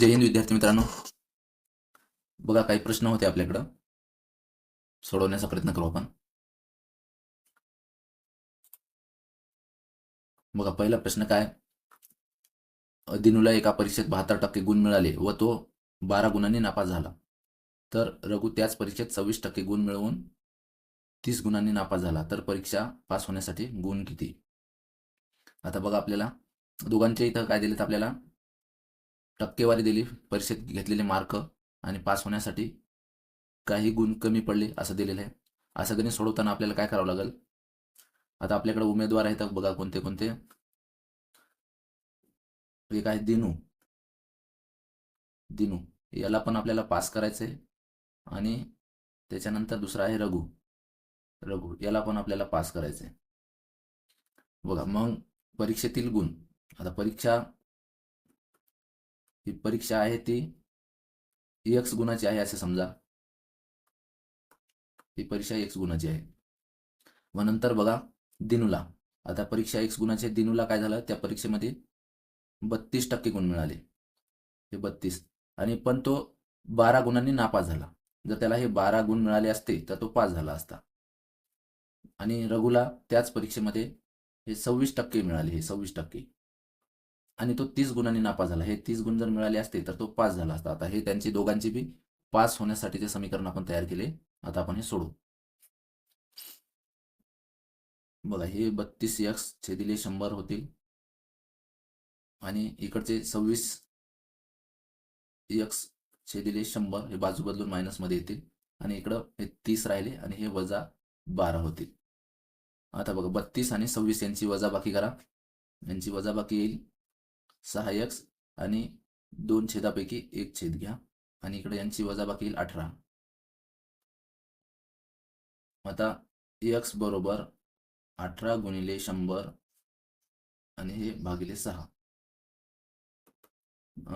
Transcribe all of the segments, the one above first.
जय हिंद विद्यार्थी मित्रांनो. बघा काही प्रश्न होते आपल्याकडं. सोडवण्याचा प्रयत्न करू आपण. बघा पहिला प्रश्न काय? दिनूला एका परीक्षेत बहात्तर टक्के गुण मिळाले व तो बारा गुणांनी नापास झाला. तर रघु त्याच परीक्षेत सव्वीस टक्के गुण मिळवून तीस गुणांनी नापास झाला. तर परीक्षा पास होण्यासाठी गुण किती? आता बघा आपल्याला. दोघांच्या इथं काय दिलेत आपल्याला? टक्केवारी दिली परीक्षेत घेतलेले मार्क आणि पास होण्यासाठी काही गुण कमी पडले असं दिलेलं आहे. असं गणित सोडवताना आपल्याला काय करावं लागेल? आता आपल्याकडे उमेदवार आहेत बघा कोणते कोणते. एक आहे दिनू. दिनू. याला पण आपल्याला पास करायचंय. आणि त्याच्यानंतर दुसरा आहे रघु. रघु याला पण आपल्याला पास करायचंय. बघा मग परीक्षेतील गुण. आता परीक्षा ही परीक्षा आहे ती एक्स गुणाची आहे असे समजा. ही परीक्षा एक्स गुणाची आहे. मग नंतर बघा दिनूला. आता परीक्षा एक्स गुणाची आहे दिनूला काय झालं? त्या परीक्षेमध्ये बत्तीस टक्के गुण मिळाले. हे बत्तीस. आणि पण तो बारा गुणांनी नापास झाला. जर त्याला हे बारा गुण मिळाले असते तर तो पास झाला असता. आणि रघुला त्याच परीक्षेमध्ये हे सव्वीस टक्के मिळाले हे सव्वीस टक्के. आणि तो तीस गुणांनी नापास झाला. हे तीस गुण जर मिळाले असते तर तो पास झाला असता. आता हे त्यांची दोघांची बी पास होण्यासाठीचे समीकरण आपण तयार केले. आता आपण हे सोडू. बघा हे बत्तीस एक्स छेदिले शंभर होतील. आणि इकडचे सव्वीस एक्स छेदिले शंभर हे बाजू बदलून मायनसमध्ये येतील. आणि इकडं हे तीस राहिले आणि हे वजा बारा होतील. आता बघा बत्तीस आणि सव्वीस यांची वजाबाकी करा. यांची वजाबाकी येईल. सहा एक्स आणि दोन छेदापैकी एक छेद घ्या. आणि इकडे यांची वजाबाकी येईल अठरा. आता एक्स बरोबर अठरा गुणिले शंभर आणि हे भागिले सहा.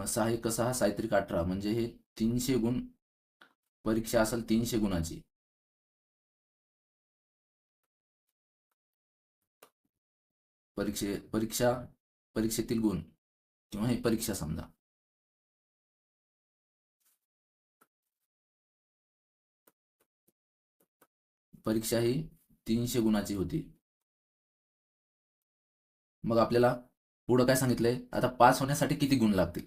सहा एक सहा सायत्रिक अठरा. म्हणजे हे तीनशे गुण परीक्षा असेल तीनशे गुणाची. परीक्षे परीक्षा परीक्षेतील गुण. किंवा ही परीक्षा समजा. परीक्षा ही तीनशे गुणाची होती. मग आपल्याला पुढं काय सांगितलंय? आता पास होण्यासाठी किती गुण लागतील?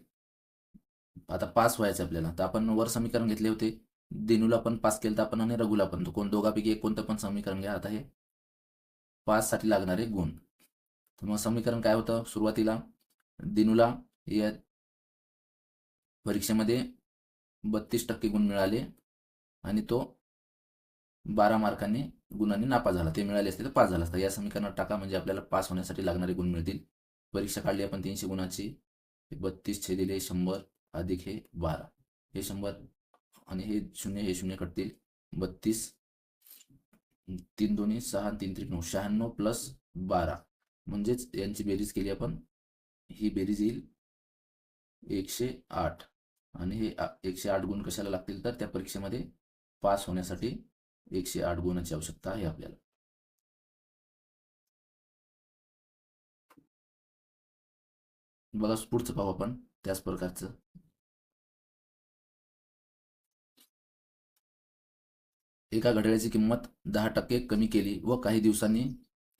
आता पास व्हायचं आपल्याला. तर आपण वर समीकरण घेतले होते. दिनूला पण पास केलं तर आपण आणि रघुला पण. कोण दोघापैकी एक कोणतं पण समीकरण घ्या. आता हे पाससाठी लागणारे गुण. तर मग समीकरण काय होतं? सुरुवातीला दिनूला या परीक्षेमध्ये बत्तीस टक्के गुण मिळाले आणि तो बारा मार्कांनी गुणांनी नापास झाला. ते मिळाले असते तर पास झाला असता. या समीकरणात टाका म्हणजे आपल्याला पास होण्यासाठी लागणारे गुण मिळतील. परीक्षा काढली आपण तीनशे गुणाची. बत्तीस छेदिले शंभर अधिक हे बारा. हे शंभर आणि हे शून्य हे शून्य कटतील. बत्तीस तीन दोन्ही सहा तीन त्रिक नऊ शहाण्णव प्लस बारा. म्हणजेच यांची बेरीज केली आपण ही बेरीज येईल एकशे आठ. आणि हे एकशे आठ गुण कशाला लागतील तर त्या परीक्षेमध्ये पास होण्यासाठी एकशे आठ गुणाची आवश्यकता आहे आपल्याला. बघा पुढचं पाहू आपण त्याच प्रकारचं. एका घड्याळाची किंमत दहा टक्के कमी केली व काही दिवसांनी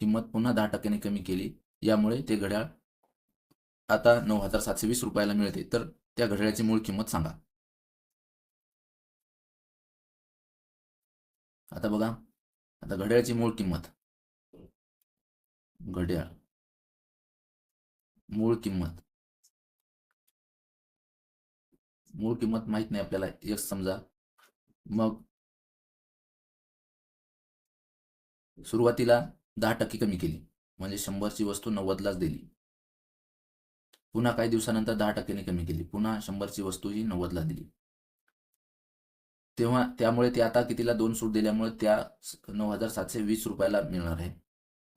किंमत पुन्हा दहा टक्क्याने कमी केली. यामुळे ते घड्याळ आता नऊ हजार सातशे वीस रुपयाला मिळते. तर त्या घड्याळाची मूळ किंमत सांगा. आता बघा. आता घड्याळाची मूळ किंमत. घड्याळ. मूळ किंमत. मूळ किंमत माहीत नाही आपल्याला. एक समजा. मग सुरुवातीला दहा टक्के कमी केली. म्हणजे शंभरची वस्तू नव्वदलाच दिली. पुन्हा काही दिवसानंतर दहा टक्क्याने कमी केली. पुन्हा शंभरची वस्तू ही नव्वदला दिली. तेव्हा त्यामुळे ते आता कितीला दोन सूट दिल्यामुळे त्या नऊ हजार सातशे वीस रुपयाला मिळणार आहे.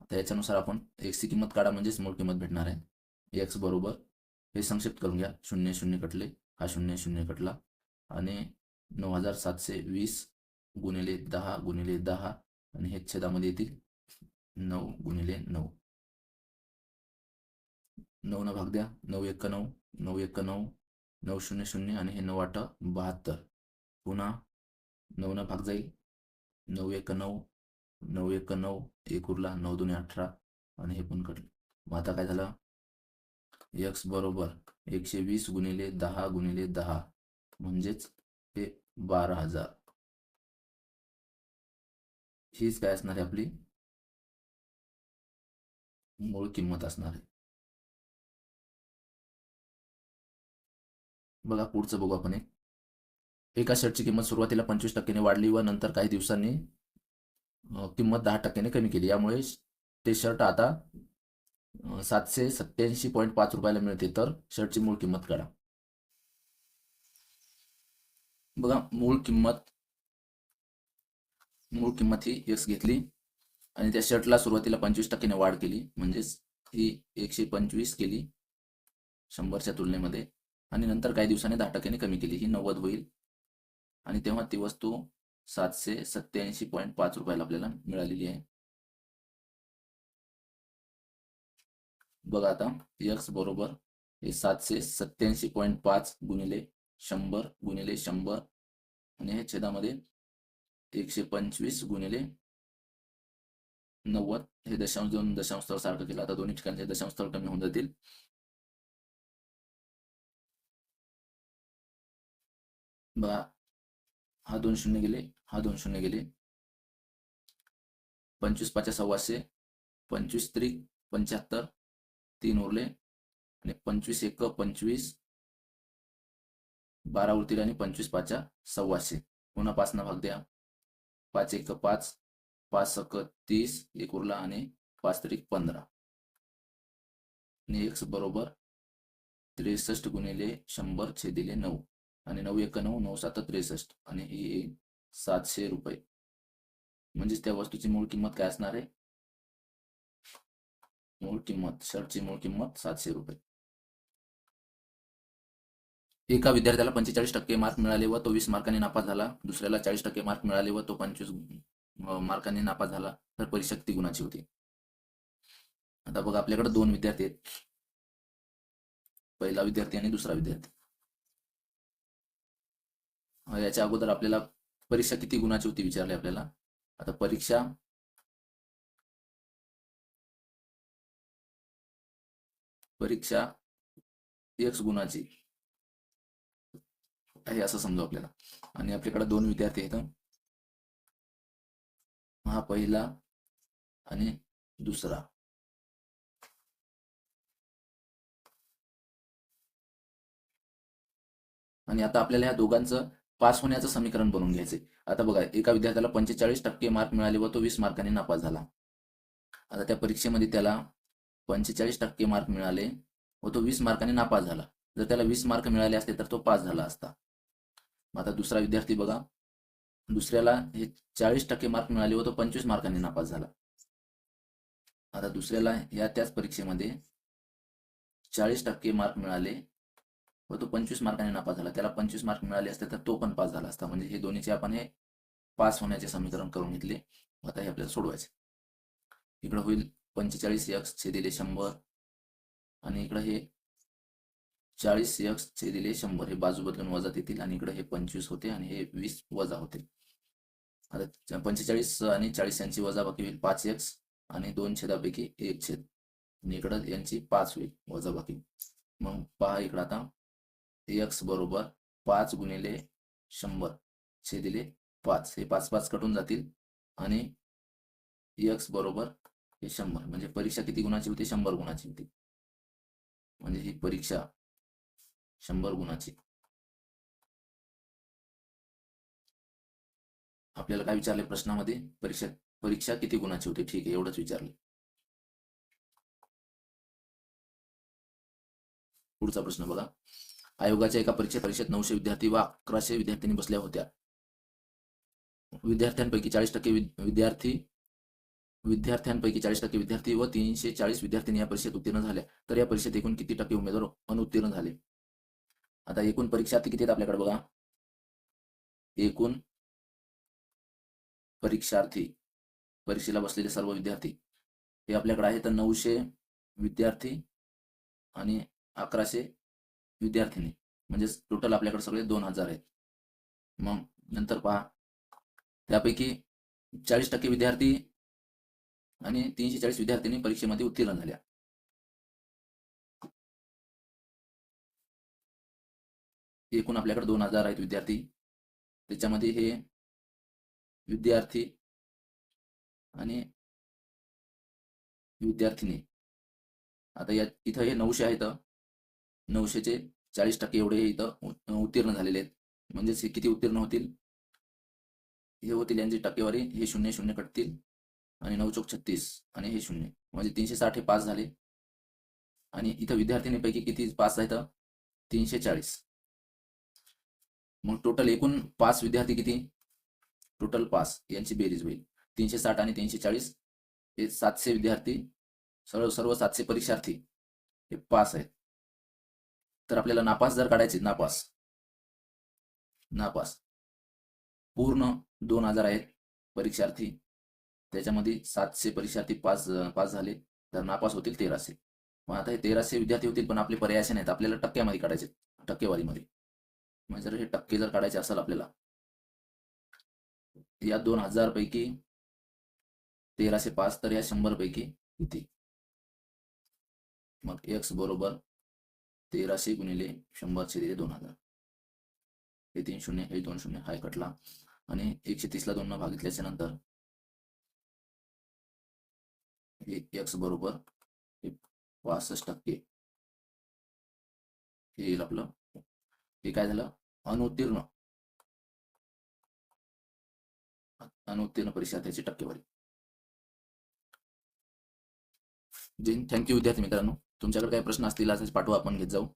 आता याच्यानुसार आपण एक्सची किंमत काढा म्हणजेच मूळ किंमत भेटणार आहे. एक्स बरोबर. हे संक्षिप्त करून घ्या. शून्य शून्य कटले. हा शून्य शून्य कटला. आणि नऊ हजार सातशे वीस गुणिले दहा गुणिले दहा. आणि हे छेदामध्ये येतील नऊ गुणिले नऊ. नऊ न भाग द्या. नऊ एक नऊ नऊ एक नऊ नऊ शून्य शून्य आणि हे नऊ आठ बहात्तर. पुन्हा नऊ न भाग जाईल. नऊ एक नऊ नऊ एक नऊ एक उरला नऊ दोन्ही अठरा आणि हे पण कटलं मग आता काय झालं? एक्स बरोबर एकशे वीस गुणिले दहा गुणिले दहा. म्हणजेच हे बारा हजार. हीच काय असणार आहे आपली? मूळ किंमत असणार आहे. बघा पुढचं बघू आपण एक एका शर्टची किंमत सुरुवातीला पंचवीस टक्क्याने वाढली व नंतर काही दिवसांनी किंमत दहा टक्क्याने कमी केली. यामुळे ते शर्ट आता सातशे सत्याऐंशी पॉईंट पाच रुपयाला मिळते. तर शर्टची मूळ किंमत काढा. बघा मूळ किंमत मूळ किंमत ही एक्स घेतली आणि त्या शर्टला सुरुवातीला पंचवीस टक्क्याने वाढ केली. म्हणजेच ही एकशे पंचवीस केली शंभरच्या तुलनेमध्ये. आणि नंतर काही दिवसांनी दहा टक्क्याने कमी केली. ही नव्वद होईल. आणि तेव्हा ती वस्तू सातशे सत्याऐंशी पॉईंट पाच रुपयाला आपल्याला मिळालेली आहे. बघा आता एक्स बरोबर हे सातशे सत्याऐंशी पॉईंट पाच गुणिले शंभर गुणिले शंभर आणि हे छेदामध्ये एकशे पंचवीस गुणिले नव्वद हे दशांश दोन दशांश स्थळ सारखं केलं. आता दोन्ही ठिकाणचे दशांश स्थळ कमी होऊन जातील. बघा. हा दोन शून्य गेले हा दोन शून्य गेले. पंचवीस पाच्या सव्वाशे पंचवीस त्रिक पंच्याहत्तर तीन उरले. आणि पंचवीस एक पंचवीस बारा उरतील आणि पंचवीस पाच्या सव्वाशे. पुन्हा पाचना भाग द्या. पाच एक पाच पाच सक तीस एक उरला आणि पाच त्रिक पंधरा. आणि एक्स बरोबर त्रेसष्ट गुणिले शंभर छेदिले नऊ. आणि नऊ एक नऊ नऊ सात त्रेसष्ट आणि ही सातशे रुपये. म्हणजेच त्या वस्तूची मूळ किंमत काय असणार आहे? मूळ किंमत शर्टची मूळ किंमत सातशे रुपये. एका विद्यार्थ्याला पंचेचाळीस टक्के मार्क मिळाले व तो वीस मार्कांनी नापास झाला. दुसऱ्याला चाळीस टक्के मार्क मिळाले व तो पंचवीस मार्काने मार्कांनी नापास झाला. तर परीक्षा किती गुणाची होती. आता बघा आपल्याकडे दोन विद्यार्थी आहेत. पहिला विद्यार्थी आणि दुसरा विद्यार्थी. याच्या अगोदर आपल्याला परीक्षा किती गुणाची होती विचारली आपल्याला? आता परीक्षा परीक्षा एक्स गुणाची आहे असं समजू आपल्याला. आणि आपल्याकडे दोन विद्यार्थी आहेत हा पहिला आणि दुसरा. आणि आता आपल्याला ह्या दोघांचं पास होण्याचं समीकरण बनवून घ्यायचे. आता बघा एका विद्यार्थ्याला पंचेचाळीस टक्के मार्क मिळाले व तो वीस मार्कांनी नापास झाला. आता त्या परीक्षेमध्ये त्याला पंचेचाळीस टक्के मार्क मिळाले व तो वीस मार्कांनी नापास झाला. जर त्याला वीस मार्क मिळाले असते तर तो पास झाला असता. आता दुसरा विद्यार्थी बघा. दुसऱ्याला हे चाळीस टक्के मार्क मिळाले व तो पंचवीस मार्कांनी नापास झाला. आता दुसऱ्याला या त्याच परीक्षेमध्ये चाळीस टक्के मार्क मिळाले व तो पंचवीस मार्काने नापास झाला. त्याला पंचवीस मार्क मिळाले असते तर तो पण पास झाला असता. म्हणजे हे दोन्हीचे आपण हे पास होण्याचे समीकरण करून घेतले. आता हे आपल्याला सोडवायचे. इकडं होईल पंचेचाळीस एक्स छेदिले शंभर आणि इकडं हे चाळीस एक्स छेदिले शंभर. हे बाजू बदलून वजा येतील आणि इकडे हे पंचवीस होते आणि हे वीस वजा होते. आता पंचेचाळीस आणि चाळीस यांची वजाबाकी होईल पाच एक्स आणि दोन छेदापैकी एक छेद. आणि इकडं यांची पाच होईल वजाबाकी. मग पहा इकडं आता. एक्स बरोबर पाच गुणिले शंभर. छेदिले पाच. हे पाच पाच कटून जातील. आणि एक्स बरोबर हे शंभर. म्हणजे परीक्षा किती गुणाची होती? शंभर गुणाची होती. म्हणजे ही परीक्षा शंभर गुणाची. आपल्याला काय विचारले प्रश्नामध्ये? परीक्षा परीक्षा किती गुणाची होती? ठीक आहे एवढंच विचारले. पुढचा प्रश्न बघा. आयोगाच्या एका परीक्षा परीक्षेत नऊशे विद्यार्थी व अकराशे विद्यार्थ्यांनी बसल्या होत्या. विद्यार्थ्यांपैकी चाळीस टक्के विद्यार्थी विद्यार्थ्यांपैकी चाळीस टक्के विद्यार्थी व तीनशे चाळीस विद्यार्थ्यांनी या परीक्षेत उत्तीर्ण झाल्या. तर या परीक्षेत एकूण किती टक्के उमेदवार अनुत्तीर्ण झाले? आता एकूण परीक्षार्थी किती आहेत आपल्याकडे बघा. एकूण परीक्षार्थी परीक्षेला बसलेले सर्व विद्यार्थी हे आपल्याकडे आहेत. नऊशे विद्यार्थी आणि अकराशे विद्यार्थिनी. म्हणजेच टोटल आपल्याकडे सगळे दोन हजार आहेत. मग नंतर पहा. त्यापैकी चाळीस टक्के विद्यार्थी आणि तीनशे चाळीस विद्यार्थ्यांनी परीक्षेमध्ये उत्तीर्ण झाल्या. एकूण आपल्याकडे दोन हजार आहेत विद्यार्थी. त्याच्यामध्ये हे विद्यार्थी आणि विद्यार्थिनी. आता या इथं हे नऊशे आहेत. नऊशेचे चाळीस टक्के एवढे हे इथं उत्तीर्ण झालेले आहेत. म्हणजेच हे किती उत्तीर्ण होतील? हे होतील यांची टक्केवारी हे शून्य शून्य कटतील आणि नऊ चौक छत्तीस आणि हे शून्य. म्हणजे तीनशे साठ हे पास झाले. आणि इथं विद्यार्थिनीपैकी किती पास आहेत? तीनशे चाळीस. मग टोटल एकूण पास विद्यार्थी किती? टोटल पास यांची बेरीज होईल. तीनशे साठ आणि तीनशे चाळीस हे सातशे विद्यार्थी सर्व सर्व सातशे परीक्षार्थी हे पास आहेत. तर आपल्याला नापास जर काढायचे नापास. नापास. पूर्ण दोन हजार आहेत परीक्षार्थी. त्याच्यामध्ये सातशे परीक्षार्थी पास पास झाले. तर नापास होतील तेराशे. मग आता हे तेराशे विद्यार्थी होतील पण आपले पर्याय असे नाहीत. आपल्याला टक्क्यामध्ये काढायचे टक्केवारीमध्ये. मग जर हे टक्के जर काढायचे असेल आपल्याला या दोन हजार पैकी तेराशे पाच तर या शंभर पैकी किती? मग एक्स बरोबर तेराशे गुणिले शंभर छेदिले दोन हजार. हे तीन शून्य हे दोन शून्य हाय कटला आणि एकशे तीसला दोन न भागितल्याच्या नंतर एक्स बरोबर पासष्ट टक्के. हे येईल आपलं. हे काय झालं? अनुत्तीर्ण. अनुत्तीर्ण परीक्षार्थ्याची टक्केवारी. जैन थँक्यू विद्यार्थी मित्रांनो. तुमच्याकडे काही प्रश्न असतील असेच पाठवा आपण घेत जाऊ.